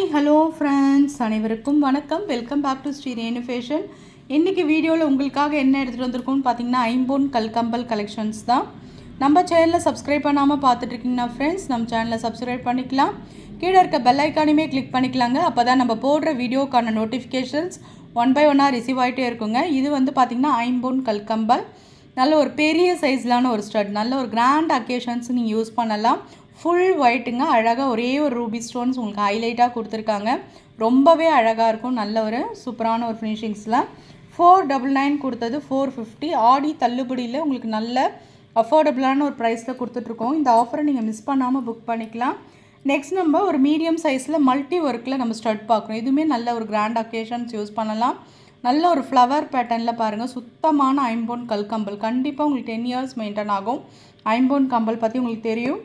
Hi hello friends அனைவருக்கும் வணக்கம். Welcome back to Shri Renu fashion இன்றைக்கி வீடியோவில் உங்களுக்காக என்ன எடுத்துகிட்டு வந்திருக்கோம்னு பார்த்தீங்கன்னா ஐம்போன் கல்கம்பல் கலெக்ஷன்ஸ் தான். நம்ம சேனலில் சப்ஸ்கிரைப் பண்ணாமல் பார்த்துட்ருக்கீங்கன்னா ஃப்ரெண்ட்ஸ் நம்ம சேனலில் சப்ஸ்கிரைப் பண்ணிக்கலாம். கீழே இருக்க பெல் ஐக்கானுமே கிளிக் பண்ணிக்கலாங்க. அப்போ தான் நம்ம போடுற வீடியோக்கான நோட்டிஃபிகேஷன்ஸ் ஒன் பை ஒன்னாக ரிசீவ் ஆகிட்டே இருக்குங்க. இது வந்து பார்த்திங்கன்னா ஐம்போன் கல்கம்பல். நல்ல ஒரு பெரிய சைஸ்லான ஒரு ஸ்டட் நல்ல ஒரு கிராண்ட் அக்கேஷன்ஸ் நீங்கள் யூஸ் பண்ணலாம். ஃபுல் ஒயிட்டுங்க அழகாக ஒரே ஒரு ரூபி ஸ்டோன்ஸ் உங்களுக்கு ஹைலைட்டாக கொடுத்துருக்காங்க. ரொம்பவே அழகாக இருக்கும். நல்ல ஒரு சூப்பரான ஒரு ஃபினிஷிங்ஸில் ஃபோர் டபுள் நைன் கொடுத்தது ஃபோர் ஃபிஃப்டி ஆடி தள்ளுபடியில் உங்களுக்கு நல்ல அஃபோர்டபுளான ஒரு ப்ரைஸில் கொடுத்துட்ருக்கோம். இந்த ஆஃபரை நீங்கள் மிஸ் பண்ணாமல் புக் பண்ணிக்கலாம். நெக்ஸ்ட் நம்ம ஒரு மீடியம் சைஸில் மல்டி ஒர்க்கில் நம்ம ஸ்டட் பார்க்குறோம் இதுவுமே நல்ல ஒரு கிராண்ட் அக்கேஷன்ஸ் யூஸ் பண்ணலாம். நல்ல ஒரு ஃப்ளவர் பேட்டர்னில் பாருங்கள் சுத்தமான ஐம்போன் கல்கம்பல் கண்டிப்பாக உங்களுக்கு டென் இயர்ஸ் மெயின்டைன் ஆகும். ஐம்போன் கம்பல் பற்றி உங்களுக்கு தெரியும்.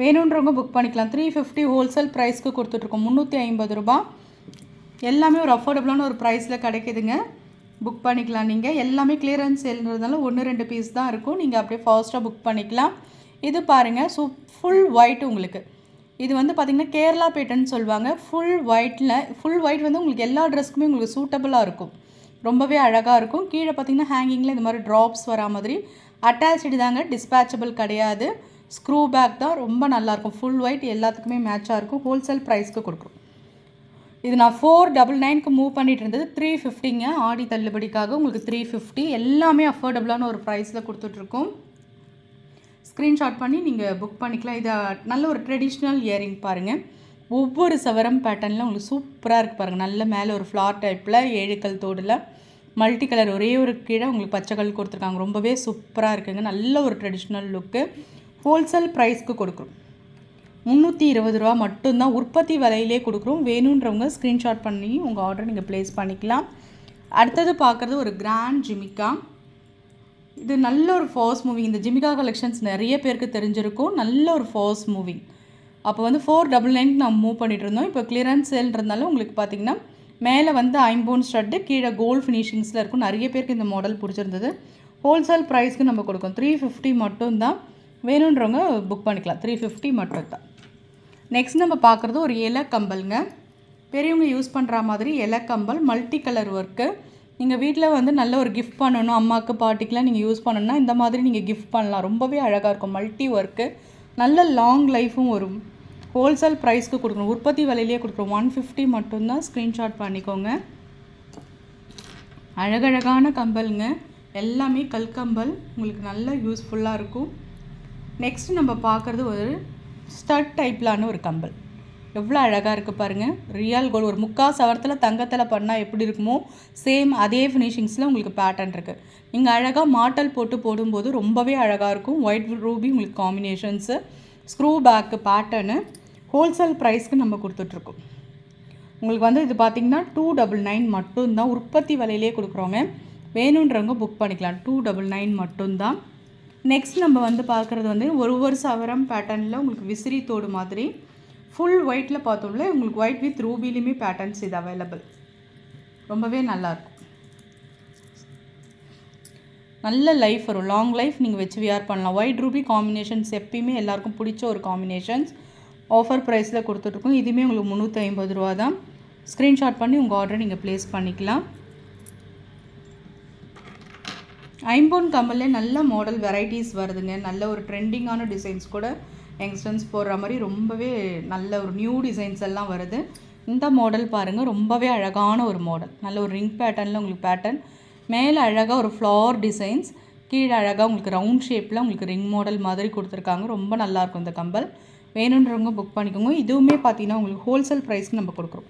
வேணுன்றவங்க புக் பண்ணிக்கலாம். த்ரீ ஃபிஃப்டி ஹோல்சேல் ப்ரைஸ்க்கு கொடுத்துட்ருக்கோம். முந்நூற்றி ஐம்பது ரூபா. எல்லாமே ஒரு அஃபோர்டபுளான ஒரு ப்ரைஸில் கிடைக்குதுங்க. புக் பண்ணிக்கலாம் நீங்கள் எல்லாமே கிளியரன்ஸ் சேல்ன்றதுனால ஒன்று ரெண்டு பீஸ் தான் இருக்கும். நீங்கள் அப்படியே ஃபாஸ்ட்டாக புக் பண்ணிக்கலாம். இது பாருங்கள் ஸோ ஃபுல் ஒயிட் உங்களுக்கு. இது வந்து பார்த்திங்கன்னா கேரளா பேட்டர்ன் சொல்லுவாங்க. ஃபுல் ஒயிட்டில் ஃபுல் ஒயிட் வந்து உங்களுக்கு எல்லா ட்ரெஸ்க்குமே உங்களுக்கு சூட்டபுளாக இருக்கும். ரொம்பவே அழகாக இருக்கும். கீழே பார்த்திங்கன்னா ஹேங்கிங்கில் இந்த மாதிரி ட்ராப்ஸ் வரா மாதிரி. அட்டாச்சு தாங்க. டிஸ்பேச்சபிள் கிடையாது. ஸ்க்ரூ பேக் தான் ரொம்ப நல்லாயிருக்கும். ஃபுல் ஒயிட் எல்லாத்துக்குமே மேட்சாக இருக்கும். ஹோல்சேல் ப்ரைஸ்க்கு கொடுக்குறோம் இது நான் ஃபோர் டபுள் நைனுக்கு மூவ் பண்ணிட்டு இருந்தது த்ரீ ஃபிஃப்டிங்க ஆடி தள்ளுபடிக்காக உங்களுக்கு த்ரீ ஃபிஃப்டி எல்லாமே அஃபோர்டபுளான ஒரு ப்ரைஸில் கொடுத்துட்ருக்கோம். ஸ்க்ரீன்ஷாட் பண்ணி நீங்கள் புக் பண்ணிக்கலாம். இதை நல்ல ஒரு ட்ரெடிஷ்னல் இயரிங் பாருங்கள் ஒவ்வொரு சவரம் பேட்டர்னில் உங்களுக்கு சூப்பராக இருக்குது பாருங்கள் நல்ல மேலே ஒரு ஃப்ளார் டைப்பில் ஏழுக்கல் தோடில். மல்டி கலர் ஒரே ஒரு கீழே உங்களுக்கு பச்சை கல் கொடுத்துருக்காங்க. ரொம்பவே சூப்பராக இருக்குங்க. நல்ல ஒரு ட்ரெடிஷ்னல் லுக்கு ஹோல்சேல் ப்ரைஸ்க்கு கொடுக்குறோம். முந்நூற்றி இருபது ரூபா மட்டும்தான் உற்பத்தி விலையிலே கொடுக்குறோம். வேணுன்றவங்க ஸ்க்ரீன்ஷாட் பண்ணி உங்கள் ஆர்டர் நீங்கள் ப்ளேஸ் பண்ணிக்கலாம். அடுத்தது பார்க்குறது ஒரு கிராண்ட் ஜிமிக்கா. இது நல்ல ஒரு ஃபாஸ் மூவிங் இந்த ஜிமிகா கலெக்ஷன்ஸ் நிறைய பேருக்கு தெரிஞ்சிருக்கும். நல்ல ஒரு ஃபாஸ் மூவிங் அப்போ வந்து ஃபோர் டபுள் நைன் நான் மூவ் பண்ணிகிட்டு இருந்தோம். இப்போ கிளியரன்ஸ் சேல்ன்றதுனால உங்களுக்கு பார்த்திங்கன்னா மேலே வந்து ஐம்போன் ஸ்டட்டு கீழே கோல்ட் ஃபினிஷிங்ஸில் இருக்கும். நிறைய பேருக்கு இந்த மாடல் பிடிச்சிருந்தது. ஹோல்சேல் ப்ரைஸ்க்கு நம்ம கொடுக்கோம் த்ரீ ஃபிஃப்டி மட்டும்தான். வேணுன்றவங்க புக் பண்ணிக்கலாம். த்ரீ ஃபிஃப்டி மட்டும் தான் நெக்ஸ்ட் நம்ம பார்க்குறது ஒரு இலை கம்பல்ங்க. பெரியவங்க யூஸ் பண்ணுற மாதிரி இலை கம்பல் மல்டி கலர் ஒர்க்கு நீங்கள் வீட்டில் வந்து நல்ல ஒரு கிஃப்ட் பண்ணணும் அம்மாவுக்கு பாட்டிக்கெலாம் நீங்கள் யூஸ் பண்ணணும்னா இந்த மாதிரி நீங்கள் கிஃப்ட் பண்ணலாம். ரொம்பவே அழகாக இருக்கும். மல்டி ஒர்க்கு நல்ல லாங் லைஃப்பும் வரும். ஹோல்சேல் ப்ரைஸ்க்கு கொடுக்கணும். உற்பத்தி விலையிலேயே கொடுக்குறோம் ஒன் ஃபிஃப்டி மட்டும்தான் ஸ்க்ரீன்ஷாட் பண்ணிக்கோங்க. அழகழகான கம்பலுங்க. எல்லாமே கல்கம்பல் உங்களுக்கு நல்ல யூஸ்ஃபுல்லாக இருக்கும். நெக்ஸ்ட் நம்ம பார்க்குறது ஒரு ஸ்டட் டைப்லான ஒரு கம்பல். எவ்வளோ அழகாக இருக்குது பாருங்கள் ரியல் கோல்டு ஒரு முக்கால் சவரத்தில் தங்கத்தில் பண்ணால் எப்படி இருக்குமோ சேம் அதே ஃபினிஷிங்ஸில் உங்களுக்கு பேட்டர்ன் இருக்குது நீங்கள் அழகாக மாட்டல் போட்டு போடும்போது ரொம்பவே அழகாக இருக்கும். ஒயிட் ரூபி உங்களுக்கு combinations screw back pattern wholesale ப்ரைஸ்க்கு நம்ம கொடுத்துட்ருக்கோம். உங்களுக்கு வந்து இது பார்த்திங்கன்னா டூ டபுள் நைன் மட்டும்தான் உற்பத்தி விலையிலே கொடுக்குறோங்க. வேணுன்றவங்க புக் பண்ணிக்கலாம். டூ டபுள் நைன் மட்டும்தான். நெக்ஸ்ட் நம்ம வந்து பார்க்குறது வந்து ஒரு ஒரு சவரம் பேட்டர்னில் உங்களுக்கு விசிறி தோடு மாதிரி ஃபுல் ஒயிட்டில் பார்த்தோம்ல உங்களுக்கு ஒயிட் வித் ரூபிலையுமே பேட்டர்ன்ஸ் இது அவைலபிள் ரொம்பவே நல்லாயிருக்கும் நல்ல லைஃப் வரும். லாங் லைஃப் நீங்கள் வச்சு வியர் பண்ணலாம். ஒயிட் ரூபி காம்பினேஷன்ஸ் எப்பயுமே எல்லாருக்கும் பிடிச்ச ஒரு காம்பினேஷன்ஸ் ஆஃபர் ப்ரைஸில் கொடுத்துட்ருக்கோம் இதுவுமே உங்களுக்கு முந்நூற்றி ஐம்பது ரூபா தான் ஸ்க்ரீன்ஷாட் பண்ணி உங்கள் ஆர்டரை நீங்கள் ப்ளேஸ் பண்ணிக்கலாம். ஐம்போன் கம்மல்லே நல்ல மாடல் வெரைட்டிஸ் வருதுங்க. நல்ல ஒரு ட்ரெண்டிங்கான டிசைன்ஸ் கூட யங்ஸ்டர்ஸ் போடுற மாதிரி ரொம்பவே நல்ல ஒரு நியூ டிசைன்ஸ் எல்லாம் வருது. இந்த மாடல் பாருங்கள் ரொம்பவே அழகான ஒரு மாடல் நல்ல ஒரு ரிங் பேட்டர்னில் உங்களுக்கு பேட்டர்ன் மேலே அழகாக ஒரு ஃப்ளார் டிசைன்ஸ் கீழே அழகாக உங்களுக்கு ரவுண்ட் ஷேப்பில் உங்களுக்கு ரிங் மாடல் மாதிரி கொடுத்துருக்காங்க. ரொம்ப நல்லாயிருக்கும் இந்த கம்பல். வேணுன்றவங்க புக் பண்ணிக்கோங்க. இதுவுமே பார்த்தீங்கன்னா உங்களுக்கு ஹோல்சேல் ப்ரைஸ்க்கு நம்ம கொடுக்குறோம்.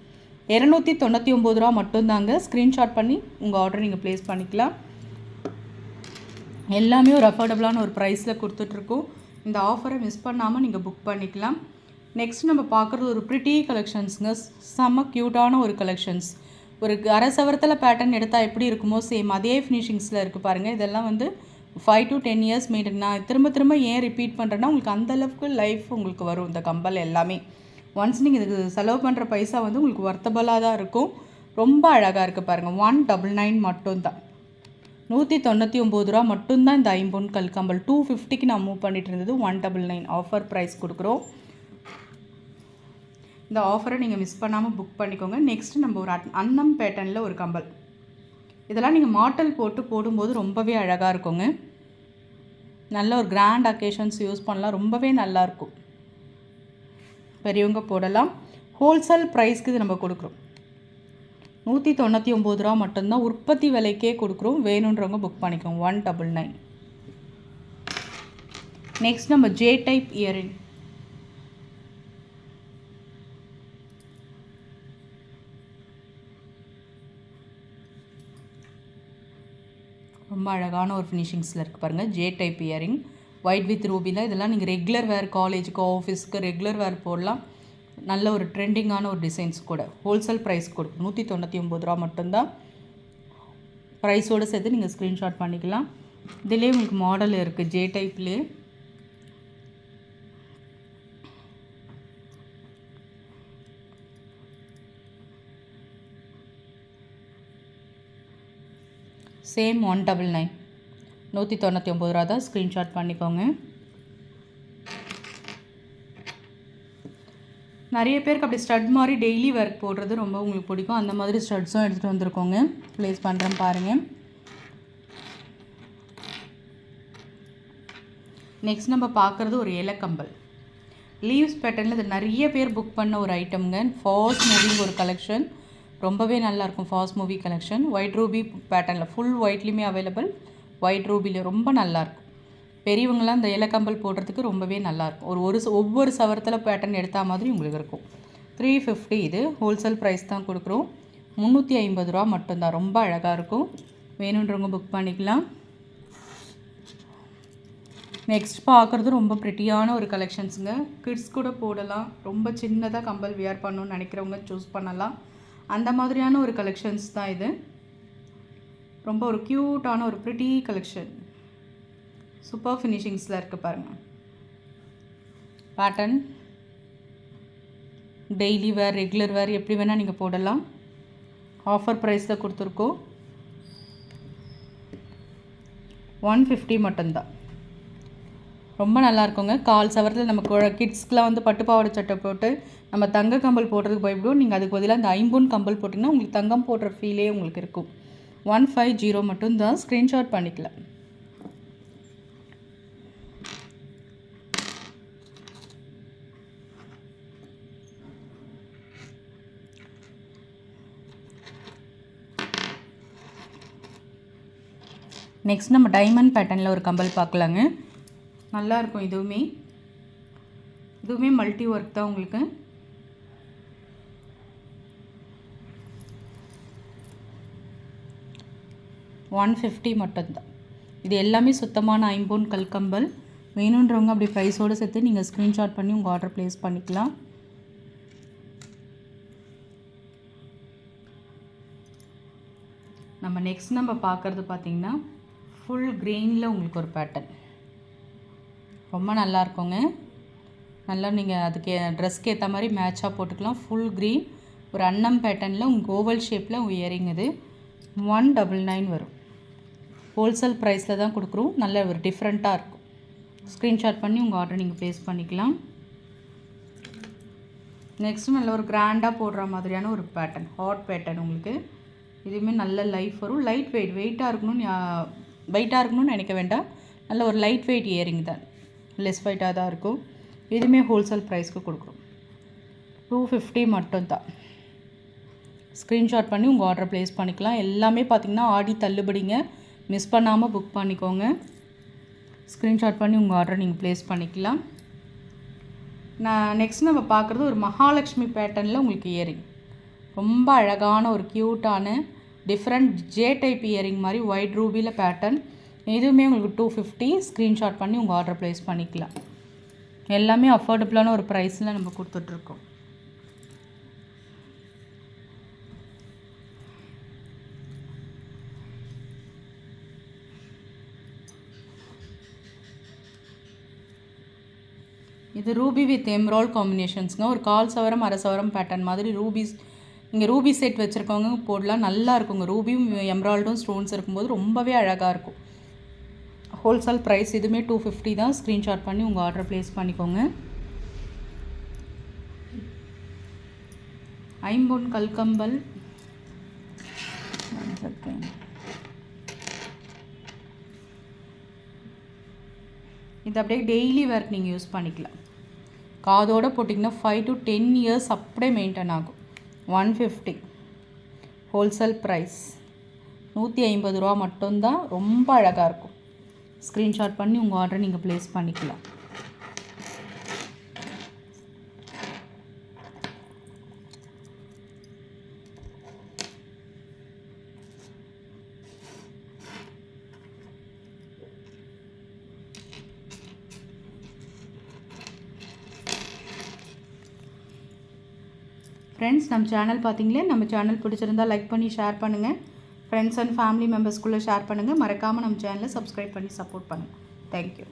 இரநூத்தி தொண்ணூற்றி ஒம்பது ரூபா மட்டும்தாங்க. ஸ்க்ரீன்ஷாட் பண்ணி உங்கள் ஆர்டர் நீங்கள் ப்ளேஸ் பண்ணிக்கலாம். எல்லாமே ஒரு அஃபோர்டபுளான ஒரு ப்ரைஸில் கொடுத்துட்ருக்கோம். இந்த ஆஃபரை மிஸ் பண்ணாமல் நீங்கள் புக் பண்ணிக்கலாம். நெக்ஸ்ட் நம்ம பார்க்குறது ஒரு ப்ரிட்டி கலெக்ஷன்ஸுங்க செம்ம க்யூட்டான ஒரு கலெக்ஷன்ஸ் ஒரு அரசவரத்தில் பேட்டர்ன் எடுத்தால் எப்படி இருக்குமோ சேம் அதே ஃபினிஷிங்ஸில் இருக்குது பாருங்கள் இதெல்லாம் வந்து five to ten years maintain நான் திரும்ப திரும்ப ஏன் ரிப்பீட் பண்ணுறேன்னா உங்களுக்கு அந்தளவுக்கு லைஃப் உங்களுக்கு வரும் இந்த கம்பல் எல்லாமே. ஒன்ஸ் நீங்கள் இதுக்கு செலவு பண்ணுற பைசா வந்து உங்களுக்கு ஒர்த்தபலாக தான் இருக்கும். ரொம்ப அழகாக இருக்குது பாருங்கள் ஒன் டபுள் நைன் மட்டும்தான். நூற்றி தொண்ணூற்றி ஒம்பது ரூபா மட்டும்தான் இந்த ஐம்பொன் கல்கம்பல் டூ ஃபிஃப்டிக்கு நான் மூவ் பண்ணிட்டு இருந்தது one double nine offer price கொடுக்குறோம். இந்த ஆஃபரை நீங்கள் மிஸ் பண்ணாமல் புக் பண்ணிக்கோங்க. நெக்ஸ்ட்டு நம்ம ஒரு அன்னம் பேட்டர்னில் ஒரு கம்பல். இதெல்லாம் நீங்கள் மாட்டல் போட்டு போடும்போது ரொம்பவே அழகாக இருக்குங்க. நல்ல ஒரு கிராண்ட் அக்கேஷன்ஸ் யூஸ் பண்ணலாம். ரொம்பவே நல்லாயிருக்கும் பெரியவங்க போடலாம். ஹோல்சேல் ப்ரைஸ்க்கு இது நம்ம கொடுக்குறோம். நூற்றி தொண்ணூற்றி ஒம்பது ரூபா மட்டும்தான் உற்பத்தி விலைக்கே கொடுக்குறோம். வேணுன்றவங்க புக் பண்ணிக்கோங்க. ஒன் டபுள் நைன் நெக்ஸ்ட் நம்ம ஜே டைப் இயரிங் ரொம்ப அழகான ஒரு ஃபினிஷிங்ஸில் இருக்குது பாருங்கள் J type earring white with ruby தான். இதெல்லாம் நீங்கள் ரெகுலர் வேர் காலேஜுக்கு ஆஃபீஸ்க்கு ரெகுலர் வேர் போடலாம். நல்ல ஒரு ட்ரெண்டிங்கான ஒரு டிசைன்ஸ் கூட. ஹோல்சேல் ப்ரைஸ் கொடுக்கும் நூற்றி தொண்ணூற்றி ஒம்பது ரூபா மட்டும்தான். ப்ரைஸோடு சேர்த்து நீங்கள் ஸ்க்ரீன்ஷாட் பண்ணிக்கலாம். இதுலேயே உங்களுக்கு மாடல் இருக்குது ஜே டைப்லேயே சேம் ஒன் டபுள் நைன் நூற்றி தொண்ணூற்றி ஒம்பது ரூபா தான் ஸ்க்ரீன்ஷாட் பண்ணிக்கோங்க. நிறைய பேருக்கு அப்படி ஸ்டட் மாதிரி டெய்லி ஒர்க் போடுறது ரொம்ப உங்களுக்கு பிடிக்கும். அந்த மாதிரி ஸ்டட்ஸும் எடுத்துகிட்டு வந்திருக்கோங்க. ப்ளேஸ் பண்ணுறேன் பாருங்கள் நெக்ஸ்ட் நம்ம பார்க்குறது ஒரு இலக்கம்பல். லீவ்ஸ் பேட்டர்னில் இது நிறைய பேர் புக் பண்ண ஒரு ஐட்டம்ங்க ஃபாஸ்ட் மூவிங் ஒரு கலெக்ஷன் ரொம்பவே நல்லாயிருக்கும் fast movie collection white ruby பேட்டர்னில் ஃபுல் ஒயிட்லேயுமே அவைலபிள் ஒயிட் ரூபியில் ரொம்ப நல்லாயிருக்கும். பெரியவங்களாம் இந்த இலக்கம்பல் போடுறதுக்கு ரொம்பவே நல்லாயிருக்கும். ஒரு ஒரு ஒவ்வொரு சவரத்தில் பேட்டர்ன் எடுத்தால் மாதிரி உங்களுக்கு இருக்கும். த்ரீ ஃபிஃப்டி இது ஹோல்சேல் ப்ரைஸ் தான் கொடுக்குறோம். முந்நூற்றி ஐம்பது ரூபா மட்டும்தான். ரொம்ப அழகாக இருக்கும். வேணுன்றவங்க புக் பண்ணிக்கலாம். நெக்ஸ்ட் பார்க்குறது ரொம்ப ப்ரிட்டியான ஒரு கலெக்ஷன்ஸுங்க கிட்ஸ் கூட போடலாம். ரொம்ப சின்னதாக கம்பல் வியர் பண்ணணும்னு நினைக்கிறவங்க சூஸ் பண்ணலாம். அந்த மாதிரியான ஒரு கலெக்ஷன்ஸ் தான் இது. ரொம்ப ஒரு க்யூட்டான ஒரு ப்ரிட்டி கலெக்ஷன் சூப்பர் ஃபினிஷிங்ஸில் இருக்குது பாருங்கள் pattern daily wear regular wear எப்படி வேணால் நீங்கள் போடலாம். ஆஃபர் ப்ரைஸில் கொடுத்துருக்கோம். ஒன் ஃபிஃப்டி மட்டும்தான். ரொம்ப நல்லா இருக்குங்க. கால் சவரத்தில் நம்ம கிட்ஸ்க்குலாம் வந்து பட்டு பாவாடை சட்டை போட்டு நம்ம தங்க கம்பல் போடுறதுக்கு பயப்படுவோம் நீங்கள் அதுக்கு பதிலாக அந்த ஐம்பூன் கம்பல் போட்டிங்கன்னா உங்களுக்கு தங்கம் போடுற ஃபீலே உங்களுக்கு இருக்கும். ஒன் ஃபைவ் ஜீரோ மட்டும்தான் ஸ்க்ரீன்ஷாட் பண்ணிக்கலாம் நெக்ஸ்ட் நம்ம டைமண்ட் பேட்டர்னில் ஒரு கம்பல் பார்க்கலாங்க. நல்லாயிருக்கும் இதுவுமே. இதுவுமே மல்டி ஒர்க் தான் உங்களுக்கு. ஒன் ஃபிஃப்டி மட்டும்தான். இது எல்லாமே சுத்தமான ஐம்பொன் கல்கம்பல் வேணுன்றவங்க அப்படி ப்ரைஸோடு சேர்த்து நீங்கள் ஸ்க்ரீன்ஷாட் பண்ணி உங்கள் ஆர்டர் ப்ளேஸ் பண்ணிக்கலாம். நம்ம நெக்ஸ்ட் நம்ம பார்க்குறது பார்த்திங்கன்னா ஃபுல் க்ரீனில் உங்களுக்கு ஒரு பேட்டர்ன் ரொம்ப நல்லா இருக்குங்க. நல்லா நீங்கள் அதுக்கு ட்ரெஸ்க்கு ஏற்ற மாதிரி மேட்சாக போட்டுக்கலாம். ஃபுல் க்ரீன் ஒரு அன்னம் பேட்டர்னில் உங்களுக்கு ஓவல் ஷேப்பில் உங்கள் இயரிங் இது ஒன் டபுள் நைன் வரும். ஹோல்சேல் ப்ரைஸில் தான் கொடுக்குறோம். நல்ல ஒரு டிஃப்ரெண்ட்டாக இருக்கும். ஸ்க்ரீன்ஷாட் பண்ணி உங்கள் ஆர்டர் நீங்கள் ப்ளேஸ் பண்ணிக்கலாம். நெக்ஸ்ட் நல்ல ஒரு கிராண்டாக போடுற மாதிரியான ஒரு பேட்டர்ன் ஹாட் பேட்டர்ன் உங்களுக்கு. இதுவுமே நல்ல லைஃப் வரும். லைட் வெயிட் வெயிட்டாக இருக்கணும்னு வெயிட்டாக இருக்கணும்னு நினைக்க வேண்டாம். நல்ல ஒரு லைட் வெயிட் இயரிங் தான். லெஸ் வெயிட்டாக தான் இருக்கும். இதுவுமே ஹோல்சேல் ப்ரைஸ்க்கு கொடுக்குறோம் டூ ஃபிஃப்டி மட்டும்தான். ஸ்க்ரீன்ஷாட் பண்ணி உங்கள் ஆர்டர் ப்ளேஸ் பண்ணிக்கலாம். எல்லாமே பார்த்தீங்கன்னா ஆடி தள்ளுபடிங்க. மிஸ் பண்ணாமல் புக் பண்ணிக்கோங்க. ஸ்க்ரீன்ஷாட் பண்ணி உங்கள் ஆர்டர் நீங்கள் ப்ளேஸ் பண்ணிக்கலாம். நான் நெக்ஸ்ட் நம்ம பார்க்குறது ஒரு மகாலட்சுமி பேட்டர்னில் உங்களுக்கு இயரிங் ரொம்ப அழகான ஒரு க்யூட்டான டிஃப்ரெண்ட் ஜே டைப் இயரிங் மாதிரி ஒயிட் ரூபியில் பேட்டர்ன் இதுவுமே உங்களுக்கு டூ ஃபிஃப்டி ஸ்க்ரீன்ஷாட் பண்ணி உங்கள் ஆர்டர் ப்ளேஸ் பண்ணிக்கலாம். எல்லாமே அஃபோர்டபுளான ஒரு ப்ரைஸில் நம்ம கொடுத்துட்ருக்கோம். இது ரூபி வித் எம்ரால் காம்பினேஷன்ஸ்ங்க ஒரு கால் சவரம் அரை சவரம் பேட்டர்ன் மாதிரி ரூபிஸ் இங்கே ரூபி செட் வச்சுருக்கவங்க போடலாம். நல்லா இருக்குங்க. ரூபியும் எம்ராய்டும் ஸ்டோன்ஸ் இருக்கும்போது ரொம்பவே அழகாக இருக்கும். ஹோல்சேல் ப்ரைஸ் இதுவுமே டூ ஃபிஃப்டி தான். ஸ்க்ரீன்ஷாட் பண்ணி உங்கள் ஆர்டர் ப்ளேஸ் பண்ணிக்கோங்க. ஐம்பொன் கல்கம்பல். இது அப்படியே டெய்லி ஒர்க் நீங்கள் யூஸ் பண்ணிக்கலாம். காதோடு போட்டிங்கன்னா ஃபைவ் டு டென் இயர்ஸ் அப்படியே மெயின்டைன் ஆகும். One fifty. ஹோல்சேல் ப்ரைஸ் நூற்றி ஐம்பது ரூபா மட்டும்தான் ரொம்ப அழகாக இருக்கும். ஸ்க்ரீன்ஷாட் பண்ணி உங்கள் ஆர்டரை நீங்கள் ப்ளேஸ் பண்ணிக்கலாம். ஃப்ரெண்ட்ஸ் நம்ம சேனல் பார்த்தீங்களே நம்ம சேனல் பிடிச்சிருந்தா லைக் பண்ணி ஷேர் பண்ணுங்கள் ஃப்ரெண்ட்ஸ் அண்ட் ஃபேமிலி மெம்பர்ஸ்குள்ளே ஷேர் பண்ணுங்கள் மறக்காமல் நம்ம சேனலை சப்ஸ்கிரைப் பண்ணி சப்போர்ட் பண்ணுங்கள் தேங்க்யூ